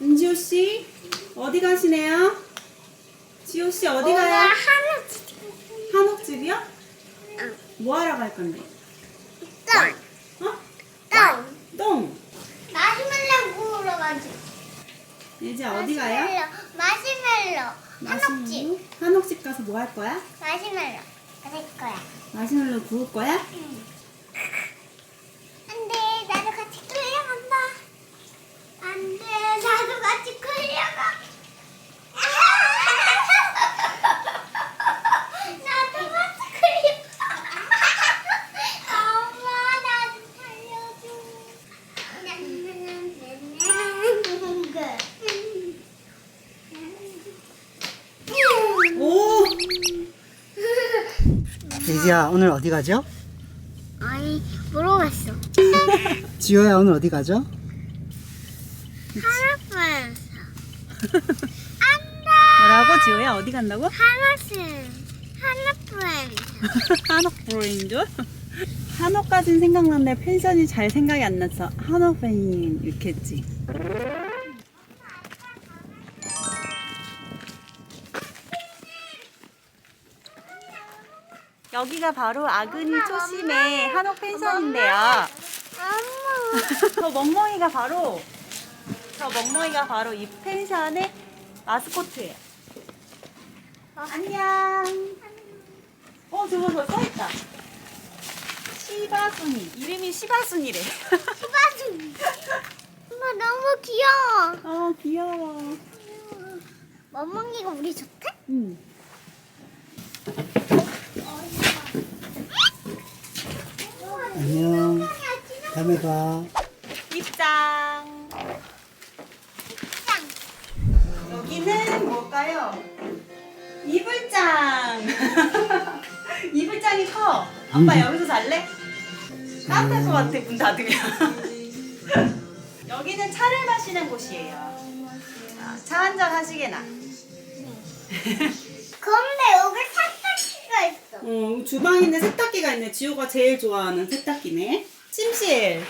은지호 씨 어디 가시네요? 지호 씨 어디 가요? 하나 한옥집이요? 응. 뭐 하러 갈 건데? 땅. 어? 땅. 똥. 마시멜로 구우러 가지. 이제 어디 가요? 마시멜로. 한옥집. 마시멜로? 한옥집 가서 뭐 할 거야? 마시멜로. 그럴 거야. 마시멜로 구울 거야? 안 돼, 나도 같이 끌려간다. 안 돼, 나도 같이 끌려가. 나도 같이 끌려가. 엄마, 나도 살려줘. 오! 예지야 오늘 어디 가죠? 아니, 모르겠어. 지호야 오늘 어디 가죠? 하나뿐. 뭐라고 지호야 어디 간다고? 하나씩. 하나뿐. 한옥 브로인 줄? 한옥까진 생각났는데 펜션이 잘 생각이 안 나서 한옥 펜 이렇게 했지. 여기가 바로 아그니 초심의 한옥 펜션인데요. 엄마. 저 멍멍이가 바로 저 멍멍이가 바로 이 펜션의 마스코트예요. 안녕. 어 저거 저 써있다. 시바순이 이름이 시바순이래. 수바준. 엄마 너무 귀여워. 어 귀여워. 멍멍이가 우리 좋대? 응. 안녕 다음에 봐 여기는 뭘까요? 이불장. 이불장이 커. 아빠 여기서 잘래? 따뜻할 것 같아 문 닫으면. 여기는 차를 마시는 곳이에요. 자, 차 한 잔 하시게나. 근데 여기 세탁기가 있어. 어, 주방인데 세탁기가 있네. 지호가 제일 좋아하는 세탁기네. 침실.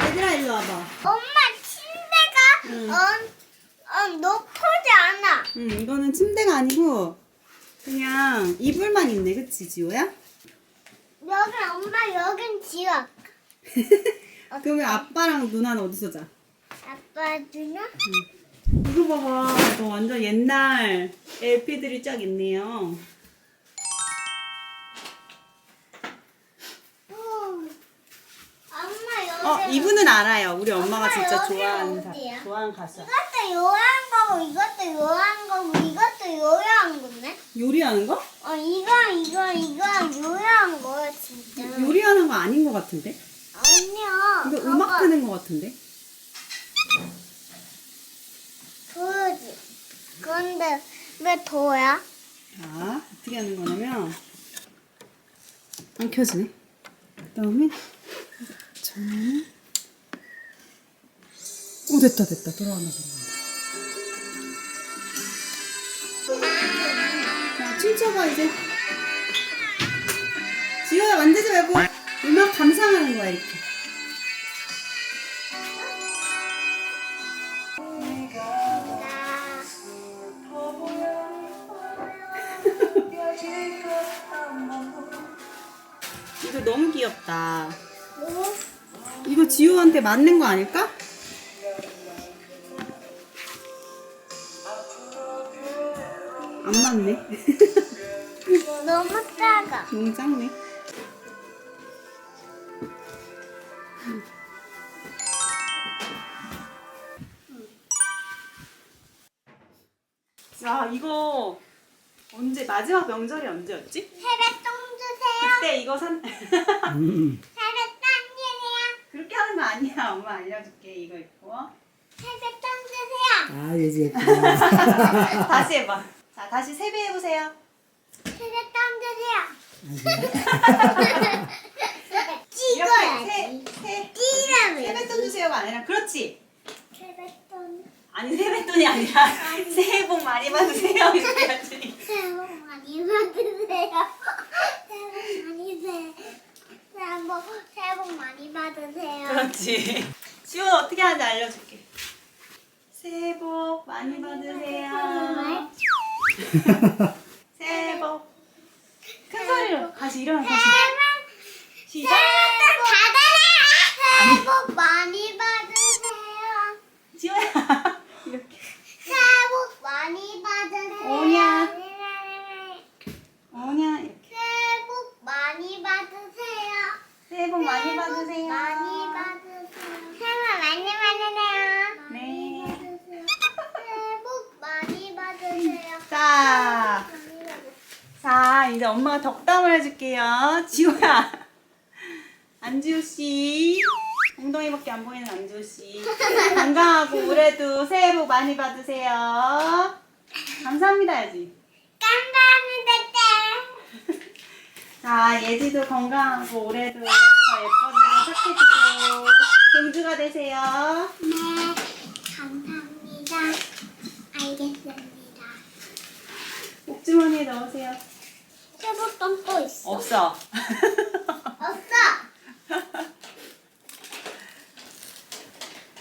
얘들아 일로 와봐. 엄마 침대가 응. 어, 어, 높지 않아. 음, 이거는 침대가 아니고 그냥 이불만 있네. 그치 지호야? 여긴 엄마 여긴 지역. 그러면 아빠랑 누나는 어디서 자? 아빠 누나? 이거 봐봐. 이거 완전 옛날 LP들이 쫙 있네요. 어, 이분은 알아요. 우리 엄마가 엄마, 진짜 좋아하는 사, 어디야? 좋아하는 가수. 이것도 요리한 거고 이것도 요리한 거고 이것도 요리한 거네. 요리하는 거? 어 이거 이거 이거 요리한 거야 진짜. 요리하는 거 아닌 것 같은데? 아니야. 봐봐. 음악 트는 것 같은데? 그지. 그런데 왜 더야? 자, 어떻게 하는 거냐면 안 켜지네. 그다음에 저는 오 됐다 됐다 돌아간다. 자 춤춰봐 이제. 지호야 만지지 말고 음악 감상하는 거야 이렇게. 이거 너무 귀엽다. 뭐? 이거 지호한테 맞는 거 아닐까? 안 맞네. 너무 작아. 너무 작네. 야 이거 언제 마지막 명절이 언제였지? 세뱃돈 주세요. 그때 이거 산 음. 그렇게 하는 거 아니야. 엄마 알려줄게. 이거 있고 세뱃돈 주세요. 아 예지 예쁘다 다시 해봐. 자 다시 세 배 해보세요. 주세요. 찍어야지. 세. 세뱃돈 주세요가 아니라 그렇지. 세뱃돈. 아니 세뱃돈이 아니라 새해 복 많이 받으세요 이렇게 해야지. 새해 복 많이 받으세요. 새해 복 많이 세. 새해 복 새해 복 많이 받으세요. 그렇지. 지원 어떻게 하는지 알려줄게. 새해 복 많이 받으세요. 새해 복. 큰 소리로 다시 일어나 다시. 시작. 새해 복 많이 받으세요. 지호야. 이렇게. 새해 복 많이 받으세요. 오냐. 오냐. 이렇게. 새해 복 많이 받으세요. 새해 복 많이 받으세요. 많이 받으세요. 새해 복 많이 받으세요. 네. 새해 복 많이 받으세요. 자. 자, 이제 엄마가 덕담을 해줄게요. 지호야. 안지호 씨. 엉덩이밖에 안 보이는 안지호 씨. 건강하고 올해도 새해 복 많이 받으세요. 감사합니다, 해야지. 감사합니다. 자, 예지도 건강하고 올해도 더 예뻐지고 착해지고 공주가 되세요. 네, 감사합니다. 알겠습니다. 목주머니에 넣으세요. 없어. 없어.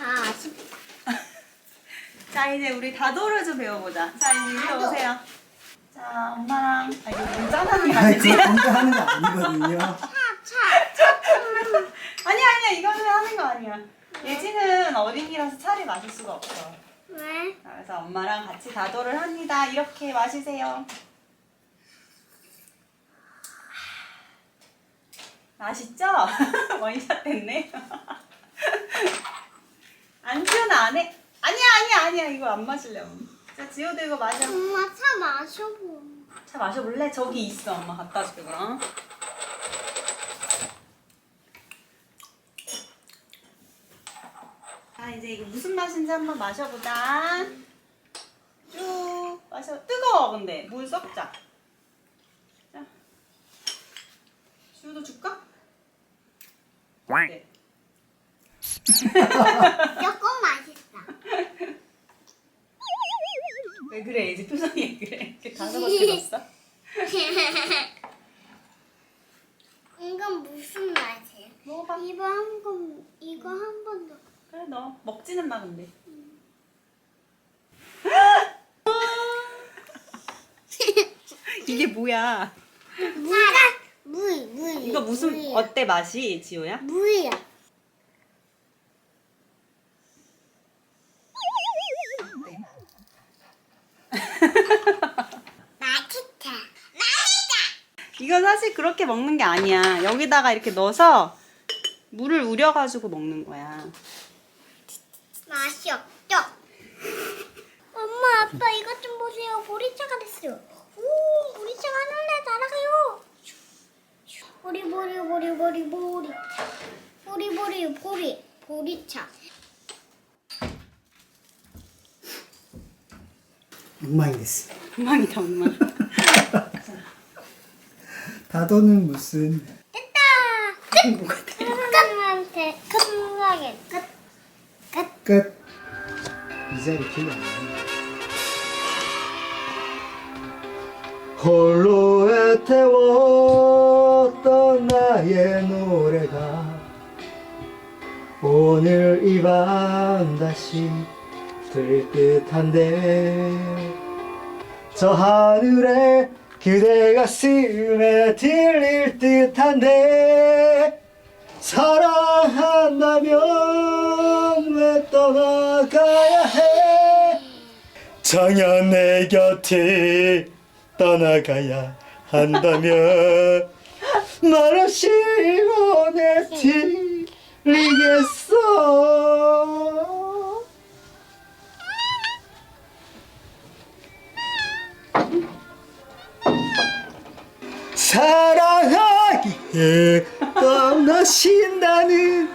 아, 아쉽다. 자, 이제 우리 다도를 좀 배워보자. 자, 이제 이리 다도. 오세요. 자, 엄마랑, 아, 이거 문자하는 거 아니 아니지? 그거 공부 하는 거 아니거든요. 차, 차, 아니야, 아니야, 이거는 하는 거 아니야. 예지는 어린이라서 차를 마실 수가 없어. 왜? 자, 그래서 엄마랑 같이 다도를 합니다. 이렇게 마시세요. 맛있죠? 원샷 됐네. 안지호는 안 해. 아니야, 아니야, 아니야. 이거 안 마실래. 엄마. 자, 지호도 이거 마셔. 엄마 차 마셔보. 차 마셔볼래? 저기 있어. 엄마 갖다 줄게, 그럼. 자, 이제 이게 무슨 맛인지 한번 마셔보자. 쭉 마셔. 뜨거워, 근데. 물 섞자. 자. 슈도 줄까? 조금 맛있어. 왜 그래? 이제 표정이 왜 그래? 이렇게 다섯 번 들었어? 이건 무슨 맛이야? 먹어봐. 이거 한 번, 이거 한 번 더. 그래, 너 먹지는 마, 근데. 이게 뭐야? 물가 물, 물. 이거 무슨 물이야. 어때 맛이 지호야? 물이야. 맛있다. 맛있다. 이거 사실 그렇게 먹는 게 아니야. 여기다가 이렇게 넣어서 물을 우려가지고 먹는 거야. 맛이 없죠? 엄마, 아빠 이것 좀 보세요. 보리차가 됐어요. 오, 보리차가 하늘에 날아가요. 보리, 보리, 보리, 보리, 보리. 보리, 보리, 보리. 보리차. 엉망이 됐어. 엉망이다 엉망. 다도는 무슨 됐다! 끝! 끝한테 끝나게 끝. 끝. 끝. 이제 이렇게 안 해. 홀로 애태웠던 나의 노래가 오늘 이 밤 다시 들릴 듯한데 저 하늘에 그대 가슴에 들릴 듯한데 사랑한다면 왜 떠나가야 해? 정녕 내 곁에 떠나가야 한다면 말없이 보내드리겠어 사랑하기에 떠나신다는